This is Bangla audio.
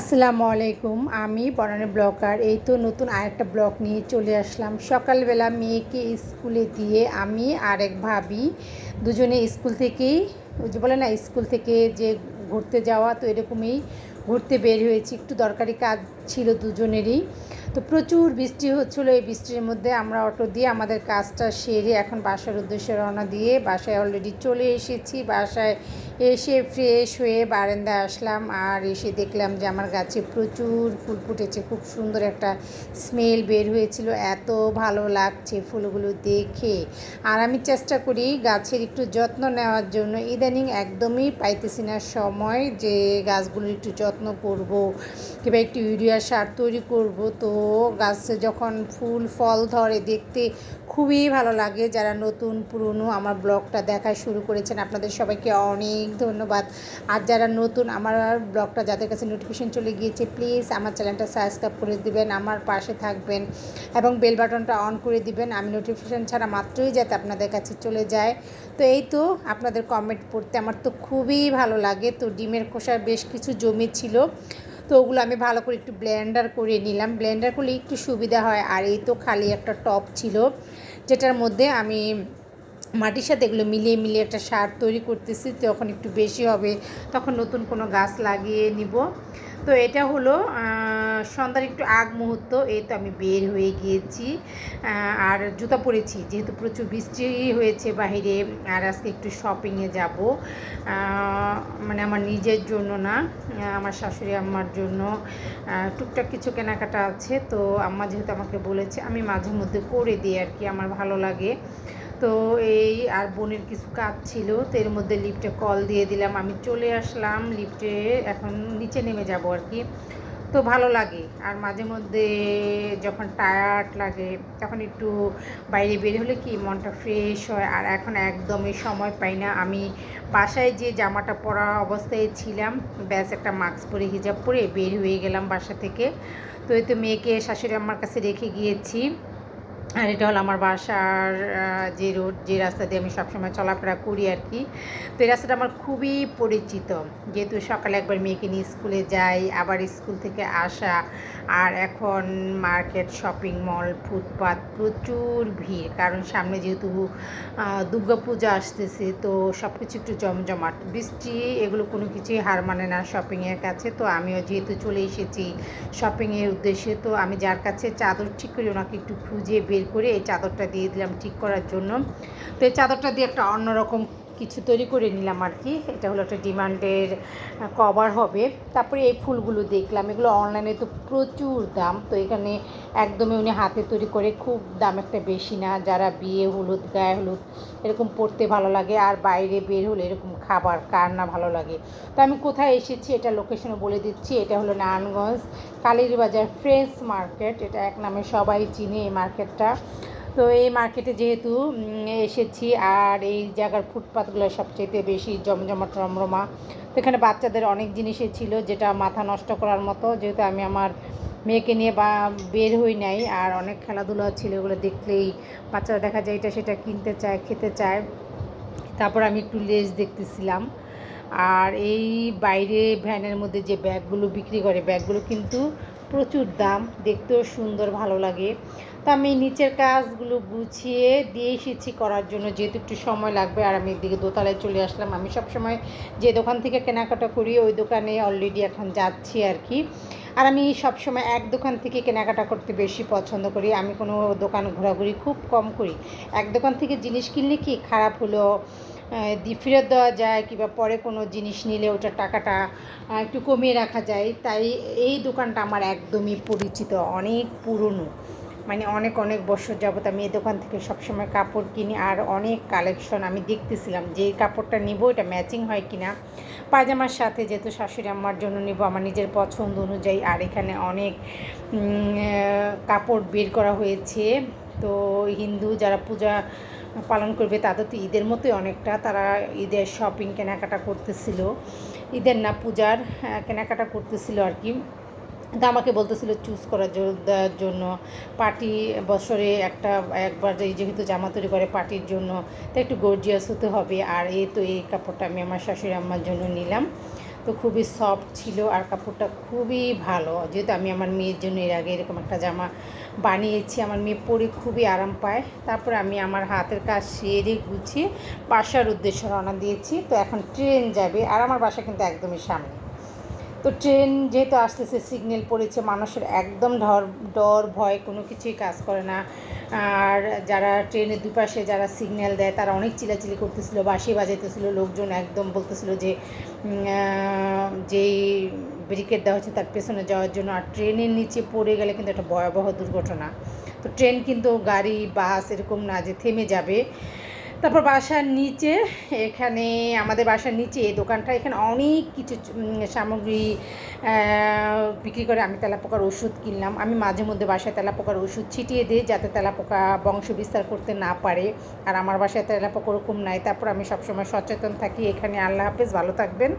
আসসালামু আলাইকুম, আমি বনানী ব্লগার। এই তো নতুন আরেকটা ব্লগ নিয়ে চলে আসলাম। সকালবেলা মেয়েকে স্কুলে দিয়ে আমি আর এক ভাবি দুজনে স্কুল থেকেই যে বলে না, স্কুল থেকে যে ঘুরতে যাওয়া, তো এরকমই ঘুরতে বের হয়েছি। একটু দরকারি কাজ ছিল দুজনেরই। তো প্রচুর বৃষ্টি হচ্ছিল এই বৃষ্টির মধ্যে। আমরা অটো দিয়ে আমাদের কাজটা সেরে এখন বাসার উদ্দেশ্যে রওনা দিয়ে বাসায় অলরেডি চলে এসেছি। বাসায় এসে ফ্রেশ হয়ে বারান্দায় আসলাম আর এসে দেখলাম যে আমার গাছে প্রচুর ফুল ফুটেছে। খুব সুন্দর একটা স্মেল বের হয়েছিল। এত ভালো লাগছে ফুলগুলো দেখে। আর আমি চেষ্টা করি গাছের একটু যত্ন নেওয়ার জন্য। ইদানিং একদমই পাইতেছি না সময় যে গাছগুলোর একটু যত্ন করব কিংবা একটু ইউরিয়া সার তৈরি করব। তো গাছে যখন ফুল, ফল ধরে দেখতে খুবই ভালো লাগে। যারা নতুন, পুরনো আমার ব্লগটা দেখা শুরু করেছেন, আপনাদের সবাইকে অনেক ধন্যবাদ। আর যারা নতুন, আমার ব্লগটা যাদের কাছে নোটিফিকেশন চলে গিয়েছে প্লিজ আমার চ্যানেলটা সাবস্ক্রাইব করে দিবেন, আমার পাশে থাকবেন এবং বেল বাটনটা অন করে দিবেন। আমি নোটিফিকেশান ছাড়া মাত্রই যাতে আপনাদের কাছে চলে যায়। তো এই তো আপনাদের কমেন্ট পড়তে আমার তো খুবই ভালো লাগে। তো ডিমের খোসার বেশ কিছু জমি ছিল তো ওগুলো আমি ভালো করে একটু ব্লেন্ডার করে নিলাম। ব্লেন্ডার করলে একটু সুবিধা হয়। আর এই তো খালি একটা টপ ছিল, যেটার মধ্যে আমি মাটির সাথে এগুলো মিলিয়ে মিলিয়ে একটা সার তৈরি করতেছি, তখন একটু বেশি হবে, তখন নতুন কোনো গাছ লাগিয়ে নিব। তো এটা হলো সন্ধ্যার একটু আগ মুহূর্ত, এই তো আমি বের হয়ে গিয়েছি। আর জুতা পরেছি, যেহেতু প্রচুর বৃষ্টি হয়েছে বাহিরে, আর আজকে একটু শপিংয়ে যাব। মানে আমার নিজের জন্য না, আমার শাশুড়ি আম্মার জন্য। টুকটাক কিছু কেনাকাটা আছে, তো আম্মা যেহেতু আমাকে বলেছে, আমি মাঝে মধ্যে করে দিই আর কি, আমার ভালো লাগে। তো এই আর বোনের কিছু কাজ ছিল, তো এর মধ্যে লিফটে কল দিয়ে দিলাম। আমি চলে আসলাম, লিফটে এখন নিচে নেমে যাব আর কি। তো ভালো লাগে। আর মাঝে মধ্যে যখন টায়ার্ড লাগে, তখন একটু বাইরে বের হলে কি মনটা ফ্রেশ হয়। আর এখন একদমই সময় পাই না। আমি বাসায় যে জামাটা পরা অবস্থায় ছিলাম, ব্যাস একটা মাস্ক পরে হিজাব পরে বের হয়ে গেলাম বাসা থেকে। তো এই তো মেয়েকে শাশুড়ি আমার কাছে রেখে গিয়েছি। আর এটা হলো আমার বাসার যে রোড, যে রাস্তা দিয়ে আমি সবসময় চলাফেরা করি আর কি। তো এই রাস্তাটা আমার খুবই পরিচিত। যেহেতু সকালে একবার মেয়েকে নিয়ে স্কুলে যাই, আবার স্কুল থেকে আসা, আর এখন মার্কেট, শপিং মল ফুটপাথ প্রচুর ভিড়। কারণ সামনে যেহেতু দুর্গাপূজা আসতেছে, তো সব কিছু একটু জমজমাট। বৃষ্টি, এগুলো কোনো কিছুই হার মানে না শপিংয়ের কাছে। তো আমিও যেহেতু চলে এসেছি শপিংয়ের উদ্দেশ্যে, তো আমি যার কাছে চাদর ঠিক করি, ওনাকে একটু খুঁজে বের করে এই চাদরটা দিয়ে দিলাম ঠিক করার জন্য। তো এই চাদরটা দিয়ে একটা অন্যরকম কিছু তৈরি করে নিলাম আর কি। এটা হলো একটা ডিমান্ডের কভার হবে। তারপরে এই ফুলগুলো দেখলাম। এগুলো অনলাইনে তো প্রচুর দাম। তো এখানে একদমই উনি হাতে তৈরি করে খুব দাম একটা বেশি না। যারা বিয়ে, হলুদ, গায়ে হলুদ, এরকম পড়তে ভালো লাগে। আর বাইরে বের হলে এরকম খাবার কার না ভালো লাগে। তো আমি কোথায় এসেছি এটা লোকেশনে বলে দিচ্ছি। এটা হলো নারায়ণগঞ্জ কালীরবাজার ফ্রেশ মার্কেট। এটা এক নামে সবাই চিনে এই মার্কেটটা। তো এই মার্কেটে যেহেতু এসেছি আর এই জায়গার ফুটপাথগুলো সবচেয়ে বেশি জমজমাট রমরমা তো এখানে বাচ্চাদের অনেক জিনিসই ছিল যেটা মাথা নষ্ট করার মতো। যেহেতু আমি আমার মেয়েকে নিয়ে বা, বের হই নাই আর অনেক খেলাধুলা ছিল, এগুলো দেখলেই বাচ্চারা দেখা যায় এটা সেটা কিনতে চায়, খেতে চায়। তারপর আমি একটু লেজ দেখতেছিলাম। আর এই বাইরে ভ্যানের মধ্যে যে ব্যাগগুলো বিক্রি করে, ব্যাগগুলো কিন্তু প্রচুর দাম, দেখতেও সুন্দর, ভালো লাগে। তো আমি নিচের কাজগুলো গুছিয়ে দিয়ে এসেছি করার জন্য, যেহেতু একটু সময় লাগবে আর আমি এদিকে দোতলায় চলে আসলাম। আমি সবসময় যে দোকান থেকে কেনাকাটা করি, ওই দোকানে অলরেডি এখন যাচ্ছি আর কি। আর আমি সবসময় এক দোকান থেকে কেনাকাটা করতে বেশি পছন্দ করি। আমি কোনো দোকান ঘোরাঘুরি খুব কম করি। এক দোকান থেকে জিনিস কিনলে কি খারাপ হলো ফেরত দেওয়া যায় কিংবা পরে কোনো জিনিস নিলে ওটার টাকাটা একটু কমিয়ে রাখা যায়। তাই এই দোকানটা আমার একদমই পরিচিত, অনেক পুরনো। মানে অনেক অনেক বছর যাবত আমি এই দোকান থেকে সবসময় কাপড় কিনি আর অনেক কালেকশন আমি দেখতেছিলাম যে কাপড়টা নিব, এটা ম্যাচিং হয় কি না পায়জামার সাথে যেহেতু শাশুড়ি আমার জন্য নিব, আমার নিজের পছন্দ অনুযায়ী আর এখানে অনেক কাপড় বের করা হয়েছে। তো হিন্দু যারা পূজা পালন করবে, তাদের তো ঈদের মতোই অনেকটা, তারা ঈদের শপিং কেনাকাটা করতেছিল। ঈদের না পূজার কেনাকাটা করতেছিল আর কি। আমাকে বলতেছিল চুজ করার জন্য পার্টি বছরে একটা, একবার যেহেতু জামা তৈরি করে পার্টির জন্য, তো একটু গর্জিয়াস হতে হবে। আর এই তো এই কাপড়টা আমি আমার শাশুড়ি আম্মার জন্য নিলাম। তো খুবই সফট ছিল আর কাপড়টা খুবই ভালো। যেহেতু আমি আমার মেয়ের জন্য এর আগে এরকম একটা জামা বানিয়েছি, আমার মেয়ে পরে খুবই আরাম পায়। তারপরে আমি আমার হাতের কাজ সেরে গুছিয়ে বাসার উদ্দেশ্যে রওনা দিয়েছি। তো এখন ট্রেন যাবে আর আমার বাসা কিন্তু একদমই সামনে। তো ট্রেন যেহেতু আসতেছে সিগন্যাল পড়েছে, মানুষের একদম ডর ডর, ভয়, কোনো কিছুই কাজ করে না। আর যারা ট্রেনের দুপাশে যারা সিগন্যাল দেয়, তারা অনেক চিলাচিলি করতেছিল, বাঁশি বাজাইতেছিল, লোকজন একদম বলতেছিল যে যেই ব্যারিকেড দেওয়া হচ্ছে তার পেছনে যাওয়ার জন্য। আর ট্রেনের নিচে পড়ে গেলে কিন্তু একটা ভয়াবহ দুর্ঘটনা। তো ট্রেন কিন্তু গাড়ি, বাস এরকম না যে থেমে যাবে। তারপর বাসার নিচে, এখানে আমাদের বাসার নিচে এই দোকানটা, এখানে অনেক কিছু সামগ্রী বিক্রি করে আমি তেলাপোকার ওষুধ কিনলাম। আমি মাঝে মধ্যে বাসায় তেলাপোকার ওষুধ ছিটিয়ে দিই যাতে তেলাপোকা বংশ বিস্তার করতে না পারে। আর আমার বাসায় তেলাপোকা ওরকম নাই। তারপর আমি সবসময় সচেতন থাকি। এখানে আল্লাহ হাফেজ। ভালো থাকবেন।